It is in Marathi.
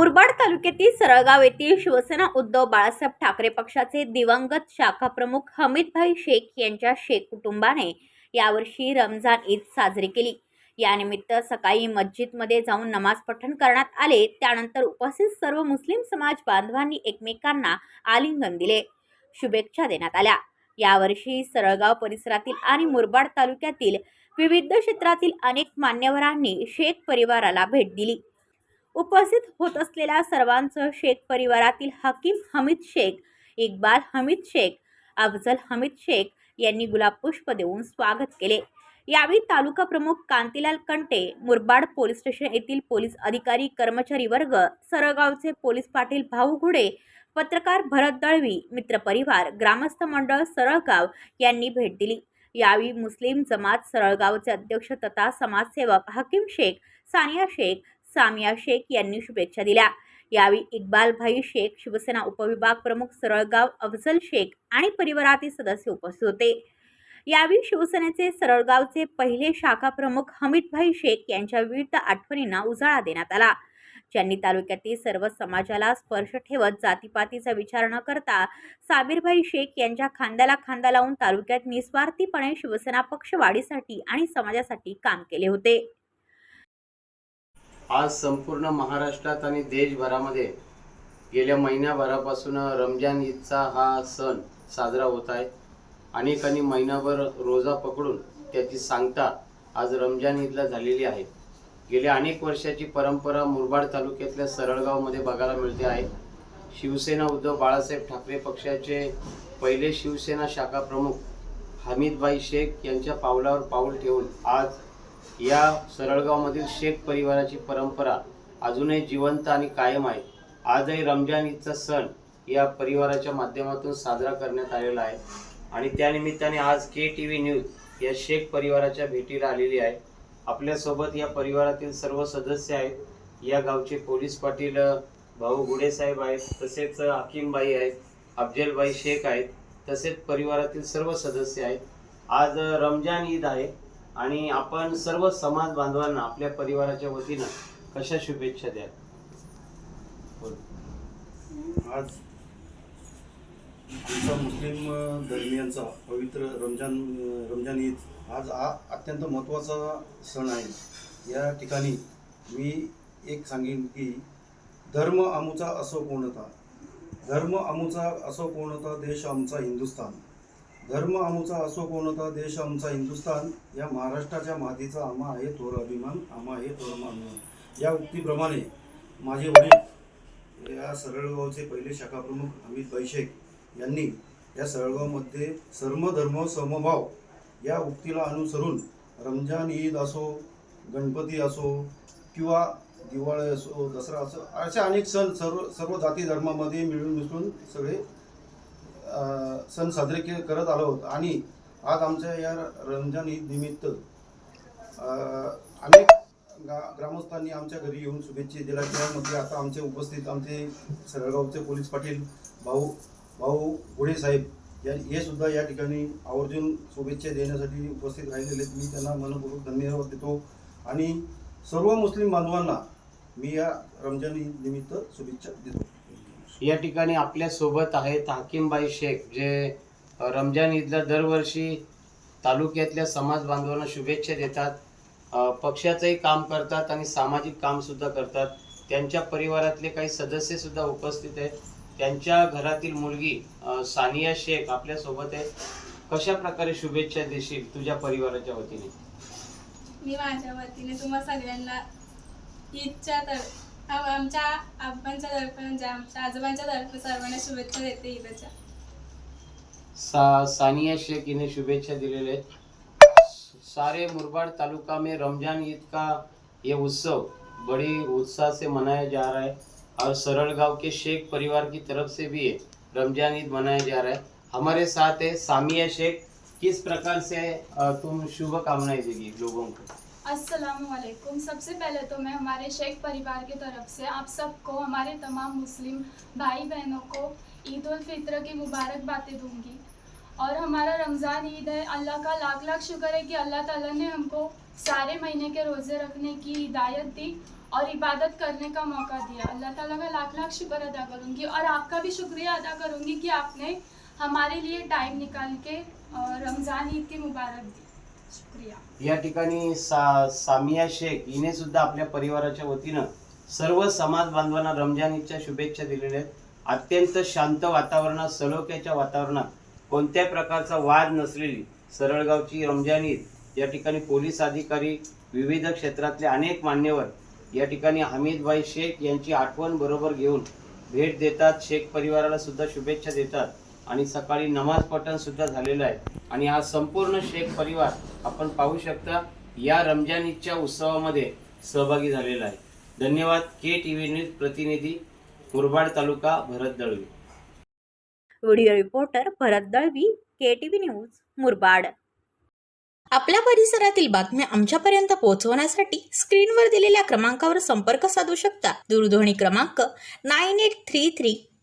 मुरबाड तालुक्यातील सरळगाव येथील शिवसेना उद्धव बाळासाहेब ठाकरे पक्षाचे दिवंगत शाखाप्रमुख हमीदभाई शेख यांच्या शेख कुटुंबाने यावर्षी रमजान ईद साजरी केली. यानिमित्त सकाळी मस्जिदमध्ये जाऊन नमाज पठण करण्यात आले. त्यानंतर उपस्थित सर्व मुस्लिम समाज बांधवांनी एकमेकांना आलिंगन दिले. शुभेच्छा देण्यात आल्या. यावर्षी सरळगाव परिसरातील आणि मुरबाड तालुक्यातील विविध क्षेत्रातील अनेक मान्यवरांनी शेख परिवाराला भेट दिली. उपस्थित होत असलेल्या सर्वांचं शेख परिवारातील हकीम हमीद शेख इक्बाल हमीद शेख अफजल हमीद शेख यांनी गुलाबपुष्प देऊन स्वागत केले. यावेळी तालुका प्रमुख कांतीलाल कंटे मुरबाड पोलीस स्टेशन येथील पोलीस अधिकारी कर्मचारी वर्ग सरळगावचे पोलीस पाटील भाऊ घुडे पत्रकार भरत दळवी मित्रपरिवार ग्रामस्थ मंडळ सरळगाव यांनी भेट दिली. यावेळी मुस्लिम जमात सरळगावचे अध्यक्ष तथा समाजसेवक हकीम शेख सानिया शेख सामिया शेख यांनी शुभेच्छा दिल्या. यावेळी इक्बाल भाई शेख शिवसेना उपविभाग प्रमुख सरळगाव अफजल शेख आणि परिवारातील सदस्य उपस्थित होते. यावेळी शिवसेनेचे सरळगावचे पहिले शाखा प्रमुख हमीदभाई शेख यांच्या विविध आठवणींना उजाळा देण्यात आला. ज्यांनी तालुक्यातील सर्व समाजाला स्पर्श ठेवत जातीपातीचा विचार न करता साबीरभाई शेख यांच्या खांद्याला खांदा लावून तालुक्यात निस्वार्थीपणे शिवसेना पक्ष वाढीसाठी आणि समाजासाठी काम केले होते. आज संपूर्ण महाराष्ट्रात आणि देशभरामध्ये गेल्या महिन्याभरापासून रमजान ईदचा हा सण साजरा होत आहे. अनेकांनी महिनाभर रोजा पकडून त्याची सांगता आज रमजान ईदला झालेली आहे. गेल्या अनेक वर्षाची परंपरा मुरबाड तालुक्यातल्या सरळगावमध्ये बघायला मिळते आहे. शिवसेना उद्धव बाळासाहेब ठाकरे पक्षाचे पहिले शिवसेना शाखा प्रमुख हमीदभाई शेख यांच्या पावलावर पाऊल ठेवून आज या सरळगावमधील शेख परिवाराची परंपरा अजूनही जिवंत आणि कायम आहे. आजही रमजान ईदचा सण या परिवाराच्या माध्यमातून साजरा करण्यात आलेला आहे. आणि त्यानिमित्ताने आज के टी व्ही न्यूज या शेख परिवाराच्या भेटीला आलेली आहे. आपल्यासोबत या परिवारातील सर्व सदस्य आहेत. या गावचे पोलीस पाटील भाऊ गुडे साहेब आहेत. तसेच हकीमबाई आहेत. अफजलबाई शेख आहेत. तसेच परिवारातील सर्व सदस्य आहेत. आज रमजान ईद आहे. आणि आपण सर्व समाज बांधवांना आपल्या परिवाराच्या वतीनं कशा शुभेच्छा द्या आज आमचा मुस्लिम धर्मियांचा पवित्र रमजान रमजान ईद आज हा अत्यंत महत्त्वाचा सण आहे. या ठिकाणी मी एक सांगेन की धर्म आमूचा असो कोणता धर्म आमूचा असो कोणता देश आमचा हिंदुस्थान. धर्म आमचा असो कोणता देश आमचा हिंदुस्थान या महाराष्ट्राच्या मातीचा आम्हा आहे थोर अभिमान आम्हा आहे थोर अभिमान या उक्तीप्रमाणे माझे वडील या सरळगावचे पहिले शाखाप्रमुख अमित बैशेख यांनी या सरळगावमध्ये सर्व धर्म समभाव या उक्तीला अनुसरून रमजान ईद असो गणपती असो किंवा दिवाळी असो दसरा असो असे अनेक सण सर्व सर्व जाती धर्मामध्ये मिळून मिसळून सगळे सण साजरे के करत आलो आहोत. आणि आज आमच्या या रमजान ईद निमित्त अनेक गा ग्रामस्थांनी आमच्या घरी येऊन शुभेच्छा दिल्या. त्यामध्ये आता आमचे उपस्थित आमचे सरळगावचे पोलीस पाटील भाऊ भाऊ गुढे साहेब या हे सुद्धा या ठिकाणी आवर्जून शुभेच्छा देण्यासाठी उपस्थित राहिलेले आहेत. मी त्यांना मनपूर्वक धन्यवाद देतो. आणि सर्व मुस्लिम बांधवांना मी या रमजान ईद निमित्त शुभेच्छा देतो. या ठिकाणी आपल्यासोबत आहेत हाकीमबाई शेख जे रमजान ईदला दरवर्षी तालुक्यातल्या समाज बांधवांना शुभेच्छा देतात. पक्षाचंही काम करतात आणि सामाजिक कामसुद्धा करतात. त्यांच्या परिवारातले काही सदस्यसुद्धा उपस्थित आहेत. त्यांच्या घरातील मुलगी सानिया शेख आपल्यासोबत आहे. कशा प्रकारे शुभेच्छा देशील तुझ्या परिवाराच्या वतीने? मी माझ्या वतीने तुम्हा सगळ्यांना ईदच्या तर आमच्या आबांच्या तर्फे म्हणजे आमच्या आजोबांच्या तर्फे सर्वांना शुभेच्छा देते ईदच्या. सा सानिया शेख इन्हें शुभेच्छा दिलेले आहेत. सारे मुरबाड तालुका में रमजान ईद का ये उत्सव बड़ी उत्साह से मनाया जा रहा है और सरल गांव के शेख परिवार की तरफ से भी है रमजान ईद मनाया जा रहा है। हमारे साथ है सामिया शेख। किस प्रकार से तुम शुभ कामनाएं देगी लोगों को? असलकुम सबसे पहले तो मैं हमारे शेख परिवार की तरफ़ से आप सबको, हमारे तमाम मुस्लिम भाई बहनों को ईद फित्र की मुबारकबादें दूँगी। और हमारा रमज़ान ईद है, अल्लाह का लाख लाख शुक्र है कि अल्लाह ताला ने हमको सारे महीने के रोज़े रखने की हिदायत दी और इबादत करने का मौका दिया। अल्लाह ताला का लाख लाख शुक्र अदा करूँगी और आपका भी शुक्रिया अदा करूँगी कि आपने हमारे लिए टाइम निकाल के रमज़ान ईद की मुबारक दी। या ठिकाणी सा सामिया शेख हिने सुद्धा आपल्या परिवाराच्या वतीनं सर्व समाज बांधवांना रमजान ईदच्या शुभेच्छा दिलेल्या आहेत. अत्यंत शांत वातावरणात सलोख्याच्या वातावरणात कोणत्याही प्रकारचा वाद नसलेली सरळगावची रमजान ईद या ठिकाणी पोलीस अधिकारी विविध क्षेत्रातले अनेक मान्यवर या ठिकाणी हमीदभाई शेख यांची आठवण बरोबर घेऊन भेट देतात. शेख परिवाराला सुद्धा शुभेच्छा देतात. आणि सकाळी नमाज पठण सुद्धा झालेलं आहे. आणि हा संपूर्ण शेख परिवार आपण पाहू शकता या रमजान ईदच्या उत्सवामध्ये सहभागी झालेला आहे. धन्यवाद. के टी व्ही न्यूज प्रतिनिधी Murbad taluka Bharat Dalvi. Video reporter Bharat Dalvi K T V news Murbad. आपल्या परिसरातील बातम्या आमच्यापर्यंत पोहोचवण्यासाठी स्क्रीनवर दिलेल्या क्रमांकावर संपर्क साधू शकता. दूरध्वनी क्रमांक nine eight three three